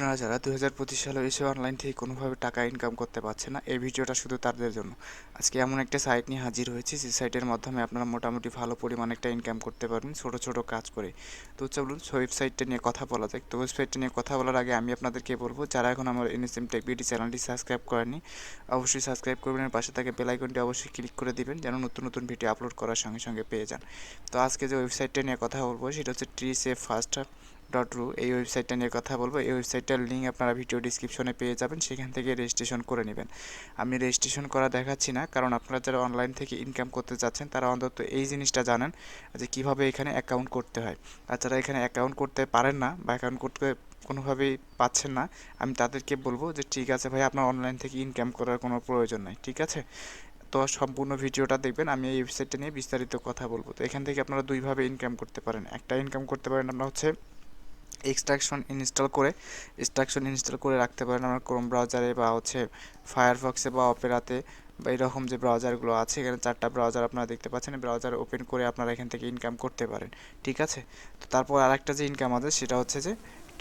আপনারা যারা দু হাজার পঁচিশ সালে এসে অনলাইন থেকে কোনোভাবে টাকা ইনকাম করতে পারছেন না, এই ভিডিওটা শুধু তাদের জন্য। আজকে এমন একটা সাইট নিয়ে হাজির হয়েছি, যে সাইটের মাধ্যমে আপনারা মোটামুটি ভালো পরিমাণ একটা ইনকাম করতে পারবেন, ছোট ছোট কাজ করে। তো চলুন ওয়েবসাইটটা নিয়ে কথা বলা যাক। তো ওয়েবসাইটটা নিয়ে কথা বলার আগে আমি আপনাদেরকে বলব, যারা এখন আমার এনএসএম টেক বিডি চ্যানেলটি সাবস্ক্রাইব করেননি, অবশ্যই সাবস্ক্রাইব করবেন পাশে থাকে বেল আইকনটি অবশ্যই ক্লিক করে দিবেন, যেন নতুন নতুন ভিডিও আপলোড করার সঙ্গে সঙ্গে পেয়ে যান। তো আজকে যে ওয়েবসাইটটা নিয়ে কথা বলব, সেটা হচ্ছে ট্রি সেফ ফার্স্ট ডট রু এই ওয়েবসাইটটা নিয়ে কথা বলব। এই ওয়েবসাইটটার লিঙ্ক আপনারা ভিডিও ডিসক্রিপশনে পেয়ে যাবেন, সেখান থেকে রেজিস্ট্রেশন করে নেবেন। আমি রেজিস্ট্রেশন করা দেখাচ্ছি না, কারণ আপনারা যারা অনলাইন থেকে ইনকাম করতে যাচ্ছেন, তারা অন্তত এই জিনিসটা জানেন যে কীভাবে এখানে অ্যাকাউন্ট করতে হয়। আর যারা এখানে অ্যাকাউন্ট করতে পারেন না বা অ্যাকাউন্ট করতে কোনোভাবেই পাচ্ছেন না, আমি তাদেরকে বলব যে ঠিক আছে ভাই, আপনার অনলাইন থেকে ইনকাম করার কোনো প্রয়োজন নাই, ঠিক আছে? তো সম্পূর্ণ ভিডিওটা দেখবেন, আমি এই ওয়েবসাইটটা নিয়ে বিস্তারিত কথা বলব। তো এখান থেকে আপনারা দুইভাবে ইনকাম করতে পারেন। একটা ইনকাম করতে পারেন আপনারা হচ্ছে এক্সট্রাকশন ইনস্টল করে এক্সট্রাকশন ইনস্টল করে রাখতে পারেন আমার ক্রোম ব্রাউজারে বা হচ্ছে ফায়ারফক্সে বা অপেরাতে বা এরকম যে ব্রাউজারগুলো আছে, এখানে চারটা ব্রাউজার আপনারা দেখতে পাচ্ছেন ব্রাউজার ওপেন করে আপনারা এখান থেকে ইনকাম করতে পারেন, ঠিক আছে? তো তারপর আরেকটা যে ইনকাম আছে সেটা হচ্ছে যে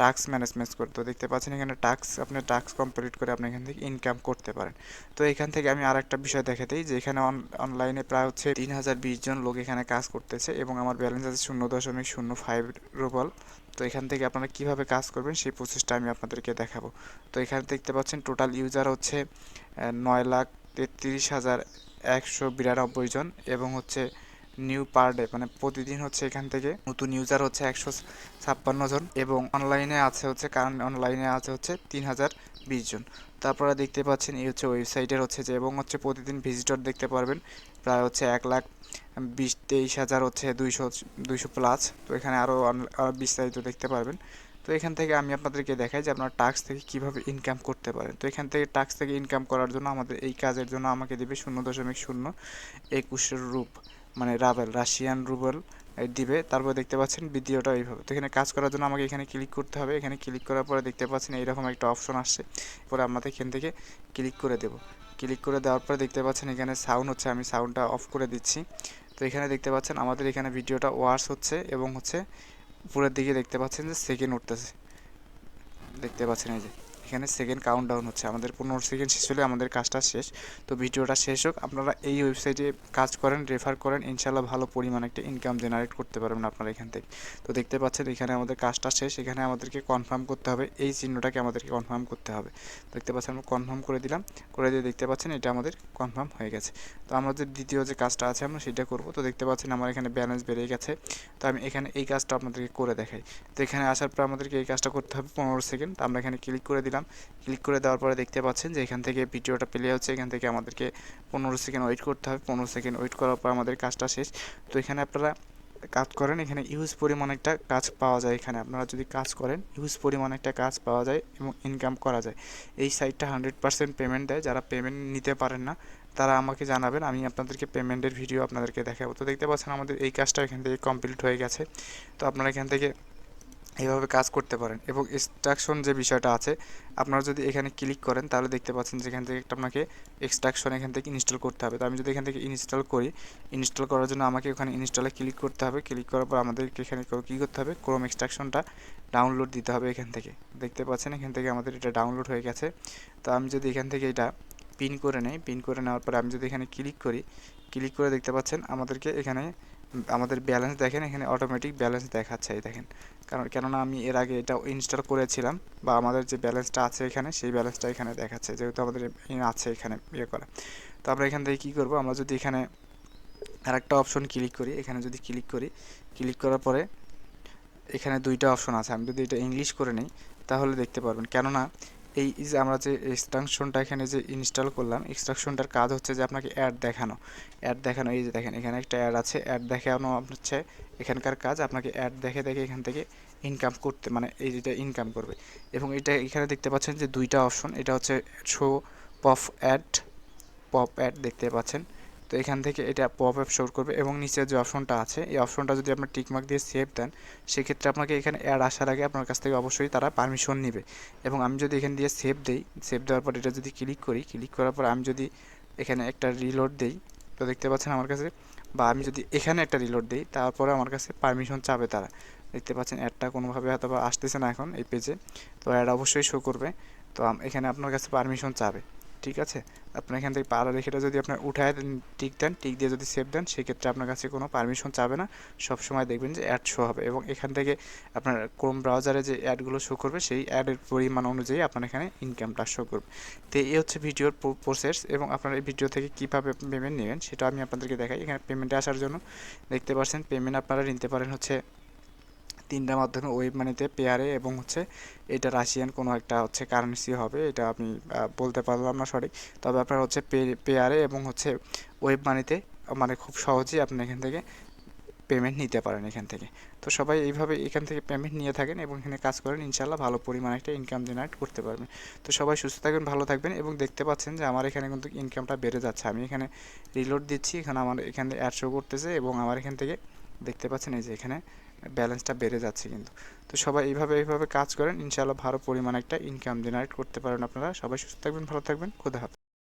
টাস্ক ম্যানেজমেন্ট করতে তো দেখতে পাচ্ছেন এখানে টাস্ক আপনি টাস্ক কমপ্লিট করে আপনি এখান থেকে ইনকাম করতে পারেন। তো এখান থেকে আমি আরেকটা বিষয় দেখে দিই যে এখানে অনলাইনে প্রায় হচ্ছে তিন হাজার বিশ জন লোক এখানে কাজ করতেছে এবং আমার ব্যালেন্স আছে শূন্য দশমিক শূন্য ফাইভ রুবল তো এখান থেকে আপনারা কীভাবে কাজ করবেন সেই প্রসেসটা আমি আপনাদেরকে দেখাবো। তো এখানে দেখতে পাচ্ছেন টোটাল ইউজার হচ্ছে নয় লাখ তেত্রিশ হাজার একশো বিরানব্বই জন এবং হচ্ছে নিউ পার ডে মানে প্রতিদিন হচ্ছে এখান থেকে নতুন ইউজার হচ্ছে একশো ছাপ্পান্ন জন এবং অনলাইনে আছে হচ্ছে, কারণ অনলাইনে আছে হচ্ছে তিন হাজার বিশ জন। তো আপনারা দেখতে পাচ্ছেন এই হচ্ছে ওয়েবসাইটের হচ্ছে যে, এবং হচ্ছে প্রতিদিন ভিজিটর দেখতে পারবেন, প্রায় হচ্ছে এক লাখ বিশ, তেইশ হাজার হচ্ছে দুইশো দুইশো প্লাস তো এখানে আরও বিস্তারিত দেখতে পারবেন। তো এখান থেকে আমি আপনাদেরকে দেখাই যে আপনার টাক্স থেকে কীভাবে ইনকাম করতে পারেন। তো এখান থেকে টাক্স থেকে ইনকাম করার জন্য আমাদের এই কাজের জন্য আমাকে দেবে শূন্য দশমিক শূন্য একুশের রূপ। মানে রাবেল, রাশিয়ান রুবেল দিবে। তারপর দেখতে পাচ্ছেন ভিডিওটা এইভাবে। তো এখানে কাজ করার জন্য আমাকে এখানে ক্লিক করতে হবে। এখানে ক্লিক করার পরে দেখতে পাচ্ছেন এইরকম একটা অপশন আসছে। পরে আমাদের এখান থেকে ক্লিক করে দেব। ক্লিক করে দেওয়ার পরে দেখতে পাচ্ছেন এখানে সাউন্ড হচ্ছে, আমি সাউন্ডটা অফ করে দিচ্ছি। তো এখানে দেখতে পাচ্ছেন আমাদের এখানে ভিডিওটা ওয়ার্স হচ্ছে এবং হচ্ছে উপরের দিকে দেখতে পাচ্ছেন যে সেকেন্ড উঠতেছে। দেখতে পাচ্ছেন এই যে। এখানে সেকেন্ড কাউন্ট ডাউন হচ্ছে। আমাদের পনেরো সেকেন্ড শেষ হলে আমাদের কাজটা শেষ। তো ভিডিওটা শেষ হোক। আপনারা এই ওয়েবসাইটে কাজ করেন রেফার করেন ইনশাল্লাহ ভালো পরিমাণ একটা ইনকাম জেনারেট করতে পারবেন আপনারা এখান থেকে। তো দেখতে পাচ্ছেন, এখানে আমাদের কাজটা শেষ। এখানে আমাদেরকে কনফার্ম করতে হবে। এই চিহ্নটাকে আমাদেরকে কনফার্ম করতে হবে। দেখতে পাচ্ছেন, আমরা কনফার্ম করে দিলাম। করে দিয়ে দেখতে পাচ্ছেন, এটা আমাদের কনফার্ম হয়ে গেছে। তো আমরা যে দ্বিতীয় যে কাজটা আছে, আমরা সেটা করব। তো দেখতে পাচ্ছেন, আমার এখানে ব্যালেন্স বেড়ে গেছে। তো আমি এখানে এই কাজটা আপনাদেরকে করে দেখাই। তো এখানে আসার পর আমাদেরকে এই কাজটা করতে হবে পনেরো সেকেন্ড তো আমরা এখানে ক্লিক করে দিলাম। ক্লিক করে দেওয়ার পরে দেখতে পাচ্ছেন যে এখান থেকে ভিডিওটা প্লে হচ্ছে, এখান থেকে আমাদেরকে পনেরো সেকেন্ড ওয়েট করতে হবে। পনেরো সেকেন্ড ওয়েট করার পর আমাদের কাজটা শেষ। তো এখানে আপনারা কাজ করেন, এখানে ইউজ পরিমাণ একটা কাজ পাওয়া যায় এখানে। আপনারা যদি কাজ করেন ইউজ পরিমাণ একটা কাজ পাওয়া যায় এবং ইনকাম করা যায়। এই সাইটটা হান্ড্রেড পার্সেন্ট পেমেন্ট দেয়। যারা পেমেন্ট নিতে পারেন না, তারা আমাকে জানাবেন, আমি আপনাদেরকে পেমেন্টের ভিডিও আপনাদেরকে দেখাবো। তো দেখতে পাচ্ছেন আমাদের এই কাজটা এখান থেকে কমপ্লিট হয়ে গেছে। তো আপনারা এখান থেকে এইভাবে কাজ করতে পারেন এবং এক্সট্রাকশন যে বিষয়টা আছে, আপনারা যদি এখানে ক্লিক করেন, তাহলে দেখতে পাচ্ছেন যে এখান থেকে একটা আপনাকে এক্সট্রাকশন এখান থেকে ইনস্টল করতে হবে। তো আমি যদি এখান থেকে ইনস্টল করি ইনস্টল করার জন্য আমাকে ওখানে ইনস্টলে ক্লিক করতে হবে। ক্লিক করার পর আমাদেরকে এখানে কী করতে হবে? ক্রোম এক্সট্রাকশনটা ডাউনলোড দিতে হবে এখান থেকে। দেখতে পাচ্ছেন এখান থেকে আমাদের এটা ডাউনলোড হয়ে গেছে। তো আমি যদি এখান থেকে এটা পিন করে নেই পিন করে নেওয়ার পরে আমি যদি এখানে ক্লিক করি ক্লিক করে দেখতে পাচ্ছেন আমাদেরকে এখানে আমাদের ব্যালেন্স দেখেন, এখানে অটোমেটিক ব্যালেন্স দেখাচ্ছে এই দেখেন। কারণ, কেননা আমি এর আগে এটা ইনস্টল করেছিলাম বা আমাদের যে ব্যালেন্সটা আছে এখানে, সেই ব্যালেন্সটা এখানে দেখাচ্ছে, যেহেতু আমাদের আছে এখানে ইয়ে করা। তো আমরা এখান থেকে কী করব, আমরা যদি এখানে আরেকটা অপশন ক্লিক করি, এখানে যদি ক্লিক করি ক্লিক করার পরে এখানে দুইটা অপশন আছে। আমি যদি এটা ইংলিশ করে নিই, তাহলে দেখতে পারবেন। কেননা এই যে আমরা যে এক্সট্রাকশনটা এখানে যে ইনস্টল করলাম এক্সট্রাকশনটার কাজ হচ্ছে যে আপনাকে অ্যাড দেখানো। অ্যাড দেখানো, এই যে দেখেন, এখানে একটা অ্যাড আছে। অ্যাড দেখানো হচ্ছে, এখানকার কাজ আপনাকে অ্যাড দেখে দেখে এখান থেকে ইনকাম করতে মানে এই যেটা ইনকাম করবে। এবং এটা এখানে দেখতে পাচ্ছেন যে দুইটা অপশন এটা হচ্ছে show pop ad pop ad দেখতে পাচ্ছেন। তো এখান থেকে এটা পপ অ্যাপ শো করবে এবং নিচের যে অপশনটা আছে, এই অপশনটা যদি আপনার টিকমার্ক দিয়ে সেভ দেন, সেক্ষেত্রে আপনাকে এখানে অ্যাড আসার আগে আপনার কাছ থেকে অবশ্যই তারা পারমিশন নেবে। এবং আমি যদি এখান দিয়ে সেভ দেই সেভ দেওয়ার পর এটা যদি ক্লিক করি ক্লিক করার পর আমি যদি এখানে একটা রিলোড দেই, তো দেখতে পাচ্ছেন আমার কাছে, বা আমি যদি এখানে একটা রিলোড দিই, তারপরে আমার কাছে পারমিশন চাবে তারা। দেখতে পাচ্ছেন অ্যাডটা কোনোভাবে হয়তো বা আসতেছে না এখন এই পেজে তো অ্যাড অবশ্যই শো করবে। তো এখানে আপনার কাছে পারমিশন চাবে। ঠিক আছে? আপনার এখান থেকে পাড়া রেখেটা যদি আপনার উঠায় টিক দেন, টিক দিয়ে যদি সেভ দেন, সেক্ষেত্রে আপনার কাছে কোনো পারমিশন চাবে না। সবসময় দেখবেন যে অ্যাড শো হবে এবং এখান থেকে আপনার ক্রোম ব্রাউজারে যে অ্যাডগুলো শো করবে, সেই অ্যাডের পরিমাণ অনুযায়ী আপনার এখানে ইনকামটা শো করবে। তো এই হচ্ছে ভিডিওর প্রসেস এবং আপনার এই ভিডিও থেকে কীভাবে পেমেন্ট নেবেন, সেটা আমি আপনাদেরকে দেখাই। এখানে পেমেন্টে আসার জন্য দেখতে পাচ্ছেন পেমেন্ট আপনারা নিতে পারেন হচ্ছে তিনটা মাধ্যমে ওয়েব মানিতে পেয়ারে এবং হচ্ছে এটা রাশিয়ান কোনো একটা হচ্ছে কারেন্সি হবে, এটা আমি বলতে পারলাম না সঠিক তবে আপনার হচ্ছে পেয়ারে এবং হচ্ছে ওয়েব মানিতে মানে খুব সহজেই আপনি এখান থেকে পেমেন্ট নিতে পারেন এখান থেকে। তো সবাই এইভাবে এখান থেকে পেমেন্ট নিয়ে থাকেন এবং এখানে কাজ করেন ইনশাল্লাহ ভালো পরিমাণ একটা ইনকাম জেনারেট করতে পারবেন। তো সবাই সুস্থ থাকবেন, ভালো থাকবেন এবং দেখতে পাচ্ছেন যে আমার এখানে কিন্তু ইনকামটা বেড়ে যাচ্ছে। আমি এখানে রিলোড দিচ্ছি, এখানে আমার, এখানে অ্যাড শো করতেছে এবং আমার এখান থেকে দেখতে পাচ্ছেন এই যে এখানে ব্যালেন্সটা বেড়ে যাচ্ছে কিন্তু। তো সবাই এইভাবে এইভাবে কাজ করেন, ইনশাআল্লাহ ভালো পরিমাণ একটা ইনকাম জেনারেট করতে পারেন আপনারা। সবাই সুস্থ থাকবেন, ভালো থাকবেন, খুদা হাফেজ।